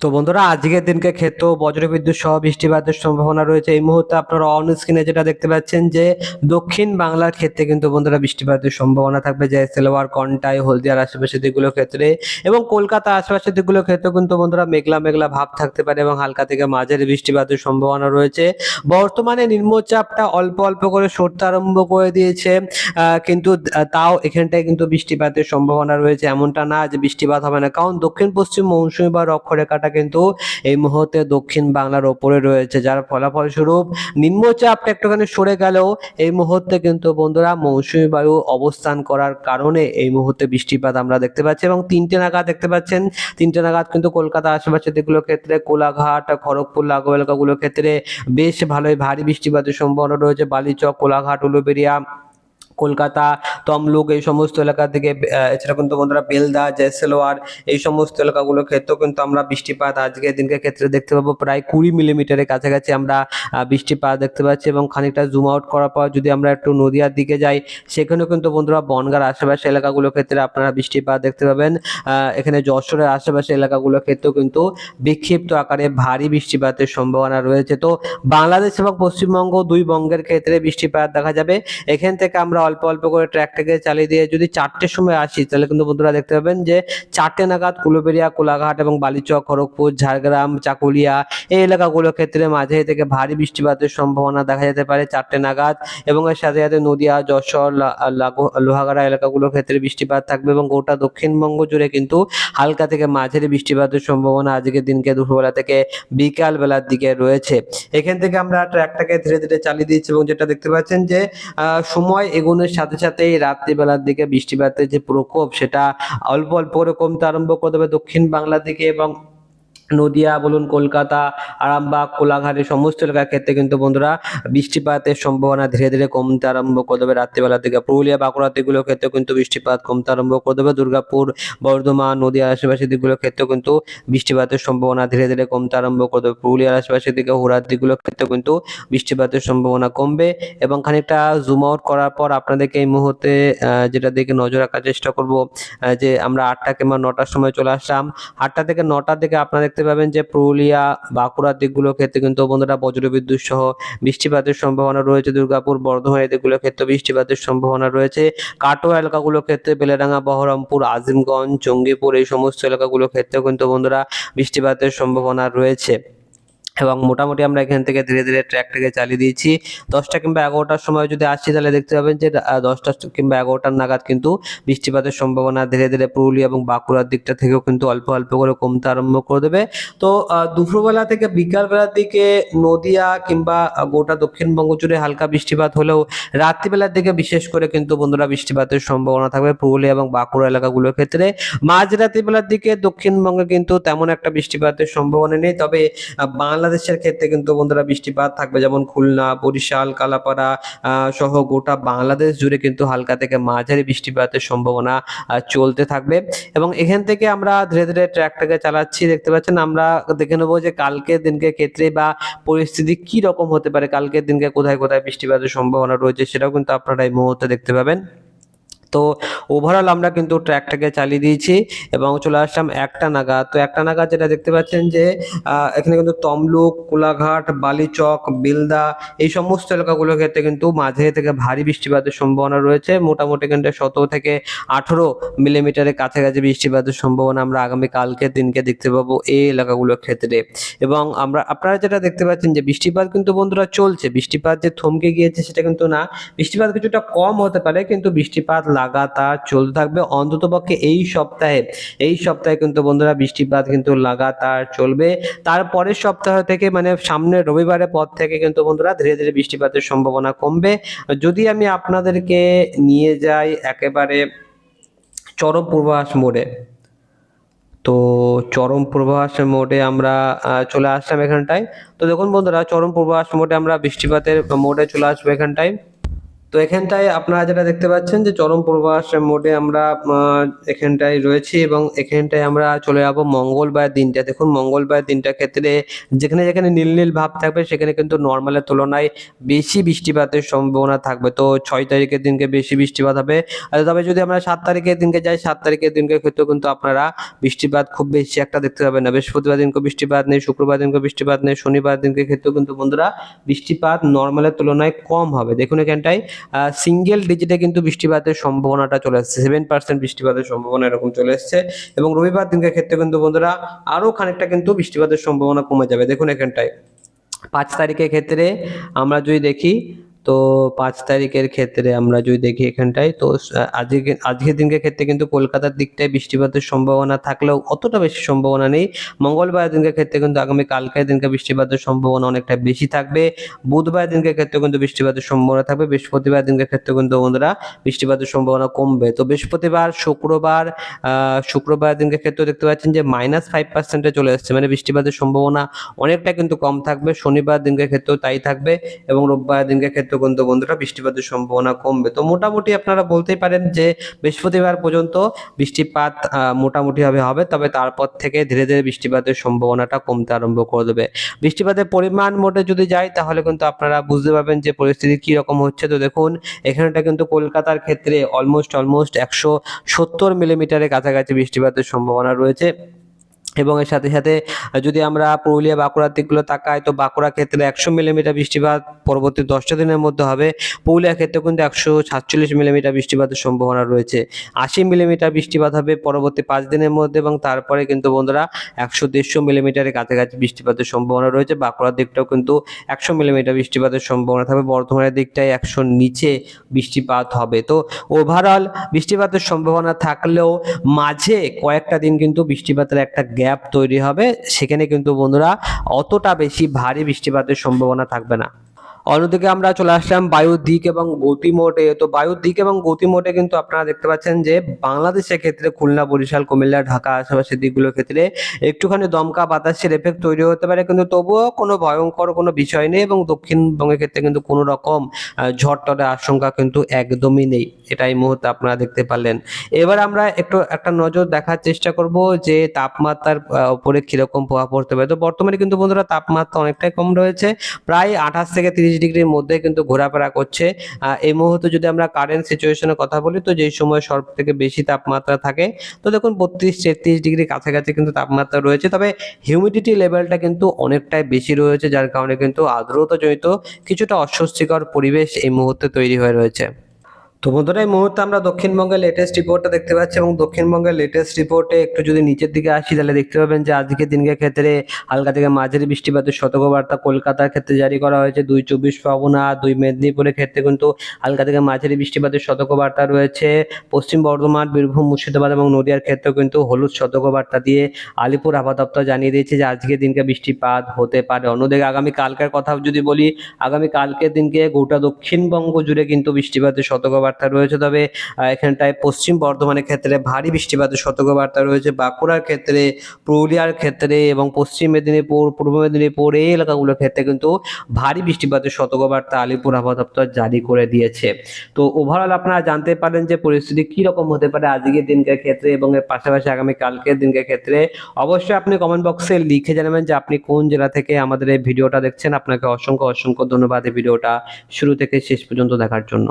তো বন্ধুরা, আজকের দিনকে ক্ষেত্র বজ্রবিদ্যুৎ সহ বৃষ্টিপাতের সম্ভাবনা রয়েছে। এই মুহূর্তে আপনারা অন স্ক্রিনে যেটা দেখতে পাচ্ছেন যে, দক্ষিণ বাংলার ক্ষেত্রে কিন্তু বন্ধুরা বৃষ্টিপাতের সম্ভাবনা থাকবে। যে সেলোয়ার কন্টাই, হলদিয়ার আশেপাশের দিকগুলোর ক্ষেত্রে এবং কলকাতা আশেপাশের দিকগুলোর ক্ষেত্রে কিন্তু বন্ধুরা মেঘলা মেঘলা ভাব থাকতে পারে এবং হালকা থেকে মাঝারি বৃষ্টিপাতের সম্ভাবনা রয়েছে। বর্তমানে নিম্নচাপটা অল্প অল্প করে সরতে আরম্ভ করে দিয়েছে। কিন্তু তাও এখানটায় কিন্তু বৃষ্টিপাতের সম্ভাবনা রয়েছে। এমনটা না যে বৃষ্টিপাত হবে না। কারণ দক্ষিণ, পশ্চিম, মৌসুমী বা অক্ষরেখাটা কিন্তু এই মুহূর্তে দক্ষিণ বাংলার ওপরে রয়েছে, যার ফলাফল স্বরূপ নিম্নচাপটা একটুখানি সরে গেলেও এই মুহূর্তে কিন্তু বন্ধুরা মৌসুমী বায়ু অবস্থান করার কারণে এই মুহূর্তে বৃষ্টিপাত আমরা দেখতে পাচ্ছি এবং তিনটে নাগাদ দেখতে পাচ্ছেন। তিনটে নাগাদ কিন্তু কলকাতা আশেপাশের দিকগুলোর ক্ষেত্রে কোলাঘাট, খড়গপুর লাগু এলাকাগুলোর ক্ষেত্রে বেশ ভালোই ভারী বৃষ্টিপাতের সম্ভাবনা রয়েছে। বালিচক, কোলাঘাট, উলুবেরিয়া কলকাতা তমলুক এই সমস্ত এলাকা থেকে এছাড়া কিন্তু বন্ধুরা বেলদা জয়সেলোয়ার এই সমস্ত এলাকাগুলোর ক্ষেত্রেও কিন্তু আমরা বৃষ্টিপাত আজকের দিনকে ক্ষেত্রে দেখতে পাবো। প্রায় কুড়ি মিলিমিটারের কাছাকাছি আমরা বৃষ্টিপাত দেখতে পাচ্ছি এবং খানিকটা জুম আউট করার পর যদি আমরা একটু নদিয়ার দিকে যাই, সেখানেও কিন্তু বন্ধুরা বনগার আশেপাশে এলাকাগুলোর ক্ষেত্রে আপনারা বৃষ্টিপাত দেখতে পাবেন। এখানে যশোরের আশেপাশে এলাকাগুলোর ক্ষেত্রেও কিন্তু বিক্ষিপ্ত আকারে ভারী বৃষ্টিপাতের সম্ভাবনা রয়েছে। তো বাংলাদেশ এবং পশ্চিমবঙ্গ দুই বঙ্গের ক্ষেত্রে বৃষ্টিপাত দেখা যাবে। এখান থেকে আমরা অল্প অল্প করে ট্র্যাকটাকে চালিয়ে দিয়ে যদি চারটের সময় আসি, তাহলে কিন্তু বন্ধুরা দেখতে পাবেন যে চারটে নাগাদ কুলবেরিয়া, কোলাঘাট এবং বালিচক, খড়গপুর, ঝাড়গ্রাম, চাকুলিয়া এই এলাকাগুলোর ক্ষেত্রে মাঝে থেকে ভারী বৃষ্টিপাতের সম্ভাবনা দেখা যেতে পারে চারটে নাগাদ এবং এর সাথে সাথে নদিয়া, যশোর লোহাগাড়া এলাকাগুলোর ক্ষেত্রে বৃষ্টিপাত থাকবে এবং গোটা দক্ষিণবঙ্গ জুড়ে কিন্তু হালকা থেকে মাঝারি বৃষ্টিপাতের সম্ভাবনা আজকের দিনকে দুপুরবেলা থেকে বিকাল বেলার দিকে রয়েছে। এখান থেকে আমরা ট্র্যাকটাকে ধীরে ধীরে চালিয়ে দিচ্ছি এবং যেটা দেখতে পাচ্ছেন যে সময় এগোনোর সাথে সাথেই রাত্রিবেলার দিকে বৃষ্টিপাতের যে প্রকোপ, সেটা অল্প অল্প করে কমতে আরম্ভ করে দেবে দক্ষিণ বাংলা দিকে এবং নদিয়া বলুন, কলকাতা, আরামবাগ, কোলাঘাট এই সমস্ত এলাকার ক্ষেত্রে কিন্তু বন্ধুরা বৃষ্টিপাতের সম্ভাবনা ধীরে ধীরে কমতে আরম্ভ করে দেবে রাত্রিবেলা থেকে। পুরুলিয়া, বাঁকুড়া দিকগুলোর ক্ষেত্রে কিন্তু বৃষ্টিপাত কমতে আরম্ভ করে দেবে। দুর্গাপুর, বর্ধমান, নদিয়ার আশেপাশের দিকগুলোর ক্ষেত্রে কিন্তু বৃষ্টিপাতের সম্ভাবনা ধীরে ধীরে কমতে আরম্ভ করে দেবে। পুরুলিয়ার আশেপাশের দিকে হুড়ার দিকগুলোর ক্ষেত্রে কিন্তু বৃষ্টিপাতের সম্ভাবনা কমবে এবং খানিকটা জুম আউট করার পর আপনাদেরকে এই মুহূর্তে যেটা দিকে নজর রাখার চেষ্টা করব যে আমরা আটটা কিংবা নটার সময় চলে আসলাম। আটটা থেকে নটার দিকে আপনারা দেখতে পাবেন যে পুরুলিয়া, বাঁকুড়ার দিকগুলোর ক্ষেত্রে কিন্তু বন্ধুরা বজ্রবিদ্যুৎ সহ বৃষ্টিপাতের সম্ভাবনা রয়েছে। দুর্গাপুর, বর্ধমান দিকগুলোর ক্ষেত্রে বৃষ্টিপাতের সম্ভাবনা রয়েছে। কাটোয়া এলাকাগুলোর ক্ষেত্রে বেলেডাঙ্গা, বহরমপুর, আজিমগঞ্জ, জঙ্গিপুর এই সমস্ত এলাকাগুলোর ক্ষেত্রেও কিন্তু বন্ধুরা বৃষ্টিপাতের সম্ভাবনা রয়েছে। এবং মোটামুটি আমরা এখান থেকে ধীরে ধীরে ট্র্যাকটাকে চালিয়ে দিয়েছি। দশটা কিংবা এগারোটার সময় যদি আসছি তাহলে দেখতে পাবেন যে দশটা কিংবা এগারোটার নাগাদ কিন্তু বৃষ্টিপাতের সম্ভাবনা ধীরে ধীরে পুরুলিয়া এবং বাঁকুড়ার দিকটা থেকেও কিন্তু অল্প অল্প করে কমতে আরম্ভ করে দেবে। তো দুপুরবেলা থেকে বিকালবেলার দিকে নদিয়া কিংবা গোটা দক্ষিণবঙ্গ জুড়ে হালকা বৃষ্টিপাত হলেও রাত্রিবেলার দিকে বিশেষ করে কিন্তু বন্ধুরা বৃষ্টিপাতের সম্ভাবনা থাকবে পুরুলিয়া এবং বাঁকুড়া এলাকাগুলোর ক্ষেত্রে। মাঝ রাত্রিবেলার দিকে দক্ষিণবঙ্গে কিন্তু তেমন একটা বৃষ্টিপাতের সম্ভাবনা নেই তবে আহ, বাংলাদেশের ক্ষেত্রে কিন্তু বন্ধুরা বৃষ্টিপাত থাকবে, যেমন খুলনা, বরিশাল, কালাপাড়া সহ গোটা বাংলাদেশ জুড়ে কিন্তু হালকা থেকে মাঝারি বৃষ্টিপাতের সম্ভাবনা চলতে থাকবে। এবং এখান থেকে আমরা ধীরে ধীরে ট্র্যাকটাকে চালাচ্ছি, দেখতে পাচ্ছেন আমরা দেখে নেব যে কালকের দিনকে ক্ষেত্রে বা পরিস্থিতি কি রকম হতে পারে, কালকের দিনকে কোথায় কোথায় বৃষ্টিপাতের সম্ভাবনা রয়েছে সেটাও কিন্তু আপনারা এই মুহূর্তে দেখতে পাবেন। তো ওভারঅল আমরা কিন্তু ট্র্যাকটাকে চালিয়ে দিয়েছি এবং চলে আসলাম একটা নাগা তো একটা নাগা যেটা দেখতে পাচ্ছেন যে এখানে কিন্তু তমলুক, কোলাঘাট, বালিচক, বেলদা এই সমস্ত এলাকাগুলোর ক্ষেত্রে কিন্তু মাঝে থেকে ভারী বৃষ্টিপাতের সম্ভাবনা রয়েছে। মোটামুটি কিন্তু সতেরো থেকে আঠেরো মিলিমিটারের কাছাকাছি বৃষ্টিপাতের সম্ভাবনা আমরা আগামী কালকের দিনকে দেখতে পাবো এই এলাকাগুলোর ক্ষেত্রে। এবং আমরা, আপনারা যেটা দেখতে পাচ্ছেন যে, বৃষ্টিপাত কিন্তু বন্ধুরা চলছে। বৃষ্টিপাত যে থমকে গিয়েছে সেটা কিন্তু না। বৃষ্টিপাত কিছুটা কম হতে পারে, কিন্তু বৃষ্টিপাত লাগাতার চলতে থাকবে। অন্ততপক্ষে এই সপ্তাহে এই সপ্তাহে কিন্তু বন্ধুরা বৃষ্টিপাত কিন্তু লাগাতার চলবে। তারপরের সপ্তাহ থেকে মানে সামনের রবিবারের পর থেকে কিন্তু বন্ধুরা ধীরে ধীরে বৃষ্টিপাতের সম্ভাবনা কমবে। যদি আমি আপনাদেরকে নিয়ে যাই একেবারে চরম পূর্বাভাস মোড়ে, তো চরম পূর্বাভাস মোডে আমরা চলে আসলাম এখানটায়। তো দেখুন বন্ধুরা চরম পূর্বাভাস মোডে আমরা বৃষ্টিপাতের মোডে চলে আসব এখানটায়। তো এখানটায় আপনারা যেটা দেখতে পাচ্ছেন যে চরম পূর্বাভাস মোডে আমরা এখানটায় রয়েছি এবং এখানটায় আমরা চলে যাব মঙ্গলবার দিনটা। দেখুন, মঙ্গলবার দিনটার ক্ষেত্রে যেখানে যেখানে নীল নীল ভাব থাকবে, সেখানে কিন্তু নর্মালের তুলনায় বেশি বৃষ্টিপাতের সম্ভাবনা থাকবে। তো ছয় তারিখের দিনকে বেশি বৃষ্টিপাত হবে। আর তবে যদি আমরা সাত তারিখের দিনকে যাই, সাত তারিখের দিনকে ক্ষেত্রে কিন্তু আপনারা বৃষ্টিপাত খুব বেশি একটা দেখতে পাবেন না। বৃহস্পতিবার দিনকে বৃষ্টিপাত নেই, শুক্রবার দিনকে বৃষ্টিপাত নেই, শনিবার দিনকে ক্ষেত্রেও কিন্তু বন্ধুরা বৃষ্টিপাত নর্মালের তুলনায় কম হবে। দেখুন এখানটায় সিঙ্গেল ডিজিটে কিন্তু বৃষ্টিপাতের সম্ভাবনাটা চলে আসছে। সেভেন পার্সেন্ট বৃষ্টিপাতের সম্ভাবনা এরকম চলে এসছে এবং রবিবার দিনকে ক্ষেত্রে কিন্তু বন্ধুরা আরও খানিকটা কিন্তু বৃষ্টিপাতের সম্ভাবনা কমে যাবে। দেখুন এখানটায়। পাঁচ তারিখের ক্ষেত্রে আমরা যদি দেখি তো পাঁচ তারিখের ক্ষেত্রে আমরা যদি দেখি এখানটায়, তো আজকে আজকের দিনকে ক্ষেত্রে কিন্তু কলকাতার দিকটায় বৃষ্টিপাতের সম্ভাবনা থাকলেও অতটা বেশি সম্ভাবনা নেই। মঙ্গলবার দিনকে ক্ষেত্রে কিন্তু আগামী কালকের দিনকে বৃষ্টিপাতের সম্ভাবনা অনেকটা বেশি থাকবে। বুধবার দিনকে ক্ষেত্রে কিন্তু বৃষ্টিপাতের সম্ভাবনা থাকবে। বৃহস্পতিবার দিনকে ক্ষেত্রে কিন্তু বন্ধুরা বৃষ্টিপাতের সম্ভাবনা কমবে। তো বৃহস্পতিবার, শুক্রবার শুক্রবার দিনকে ক্ষেত্রে দেখতে পাচ্ছেন যে মাইনাস ফাইভ পার্সেন্টে চলে আসছে মানে বৃষ্টিপাতের সম্ভাবনা অনেকটা কিন্তু কম থাকবে। শনিবার দিনকে ক্ষেত্রেও তাই থাকবে এবং রোববার দিনকে ক্ষেত্রে কিন্তু বন্ধুরা বৃষ্টিপাতের সম্ভাবনা কমবে। তো মোটামুটি আপনারা বলতেই পারেন যে বৃহস্পতিবার পর্যন্ত বৃষ্টিপাত মোটামুটিভাবে হবে, তবে তারপর থেকে ধীরে ধীরে বৃষ্টিপাতের সম্ভাবনাটা কমতে আরম্ভ করে দেবে। বৃষ্টিপাতের পরিমাণ মোটে যদি যায়, তাহলে কিন্তু আপনারা বুঝতে পারবেন যে পরিস্থিতি কি রকম হচ্ছে। তো দেখুন, এখানটা কিন্তু কলকাতার ক্ষেত্রে অলমোস্ট অলমোস্ট একশো সত্তর মিলিমিটারের কাছাকাছি বৃষ্টিপাতের সম্ভাবনা রয়েছে। এবং এর সাথে সাথে যদি আমরা পুরুলিয়া বাঁকুড়ার দিকগুলো তাকাই, তো বাঁকুড়া ক্ষেত্রে একশো মিলিমিটার বৃষ্টিপাত পরবর্তী দশটা দিনের মধ্যে হবে। পুরুলিয়া ক্ষেত্রে কিন্তু একশো সাতচল্লিশ মিলিমিটার বৃষ্টিপাতের সম্ভাবনা রয়েছে। আশি মিলিমিটার বৃষ্টিপাত হবে পরবর্তী পাঁচ দিনের মধ্যে এবং তারপরে কিন্তু বন্ধুরা একশো দেড়শো মিলিমিটারের কাছাকাছি বৃষ্টিপাতের সম্ভাবনা রয়েছে। বাঁকুড়ার দিকটাও কিন্তু একশো মিলিমিটার বৃষ্টিপাতের সম্ভাবনা থাকবে। বর্ধমানের দিকটায় একশোর নিচে বৃষ্টিপাত হবে। তো ওভারঅল বৃষ্টিপাতের সম্ভাবনা থাকলেও মাঝে কয়েকটা দিন কিন্তু বৃষ্টিপাতের একটা গ্যাপ তৈরি হবে সেখানে কিন্তু বন্ধুরা অতটা বেশি ভারী বৃষ্টিপাতের সম্ভাবনা থাকবে না। অন্যদিকে আমরা চলে আসলাম বায়ুর দিক এবং গতিমোটে। তো বায়ুর দিক এবং গতিমোটে কিন্তু আপনারা দেখতে পাচ্ছেন যে বাংলাদেশের ক্ষেত্রে খুলনা, বরিশাল, কুমিল্লা, ঢাকা, আশেপাশের দিকগুলোর ক্ষেত্রে একটুখানি দমকা বাতাসের এফেক্ট তৈরি হতে পারে। কিন্তু তবুও কোনো ভয়ঙ্কর কোনো বিষয় নেই এবং দক্ষিণবঙ্গের ক্ষেত্রে কিন্তু কোনো রকম ঝড় আশঙ্কা কিন্তু একদমই নেই। এটা এই মুহূর্তে আপনারা দেখতে পারলেন। এবার আমরা একটু একটা নজর দেখার চেষ্টা করব যে তাপমাত্রার উপরে কীরকম প্রভাব পড়তে পারে। তো বর্তমানে কিন্তু বন্ধুরা তাপমাত্রা অনেকটাই কম রয়েছে। প্রায় আঠাশ থেকে তিরিশ ডিগ্রির মধ্যে কিন্তু ঘোরাফেরা করছে। এই মুহূর্তে যদি আমরা কারেন্ট সিচুয়েশনের কথা বলি, তো যেই সময় সব থেকে বেশি তাপমাত্রা থাকে, তো দেখুন বত্রিশ, তেত্রিশ ডিগ্রি কাছাকাছি কিন্তু তাপমাত্রা রয়েছে। তবে হিউমিডিটি লেভেলটা কিন্তু অনেকটাই বেশি রয়েছে, যার কারণে কিন্তু আর্দ্রতাজনিত কিছুটা অস্বস্তিকর পরিবেশ এই মুহূর্তে তৈরি হয়ে রয়েছে। তো বন্ধুরা, এই মুহূর্তে আমরা দক্ষিণবঙ্গের লেটেস্ট রিপোর্টটা দেখতে পাচ্ছি এবং দক্ষিণবঙ্গের লেটেস্ট রিপোর্টে একটু যদি নিচের দিকে আসি, তাহলে দেখতে পাবেন যে আজকের দিনকে ক্ষেত্রে হালকা থেকে মাঝারি বৃষ্টিপাতের সতর্কবার্তা কলকাতার ক্ষেত্রে জারি করা হয়েছে। দুই চব্বিশ পরগনা, দুই মেদিনীপুরের ক্ষেত্রে কিন্তু হালকা থেকে মাঝারি বৃষ্টিপাতের সতর্কবার্তা রয়েছে। পশ্চিম বর্ধমান, বীরভূম, মুর্শিদাবাদ এবং নদিয়ার ক্ষেত্রেও কিন্তু হলুদ সতর্কবার্তা দিয়ে আলিপুর আবহাওয়া দপ্তর জানিয়ে দিয়েছে যে আজকের দিনকে বৃষ্টিপাত হতে পারে। অন্যদিকে আগামী কালকের কথা যদি বলি, আগামী কালকের দিনকে গোটা দক্ষিণবঙ্গ জুড়ে কিন্তু বৃষ্টিপাতের সতর্কবার্তা রয়েছে। তবে এখানটায় পশ্চিম বর্ধমানের ক্ষেত্রে ভারী বৃষ্টিপাতের সতর্কবার্তা রয়েছে। বাঁকুড়ার ক্ষেত্রে, পুরুলিয়ার ক্ষেত্রে এবং পশ্চিম মেদিনীপুর, পূর্ব মেদিনীপুর এই এলাকাগুলোর ক্ষেত্রে কিন্তু ভারী বৃষ্টিপাতের সতর্কবার্তা আলিপুর আবহাওয়া দপ্তর জারি করে দিয়েছে। তো ওভারঅল আপনারা জানতে পারেন যে পরিস্থিতি কি রকম হতে পারে আজকের দিনকার ক্ষেত্রে এবং এর পাশাপাশি আগামী কালকের দিনকার ক্ষেত্রে। অবশ্যই আপনি কমেন্ট বক্সে লিখে জানাবেন যে আপনি কোন জেলা থেকে আমাদের এই ভিডিওটা দেখছেন। আপনাকে অসংখ্য অসংখ্য ধন্যবাদ এই ভিডিওটা শুরু থেকে শেষ পর্যন্ত দেখার জন্য।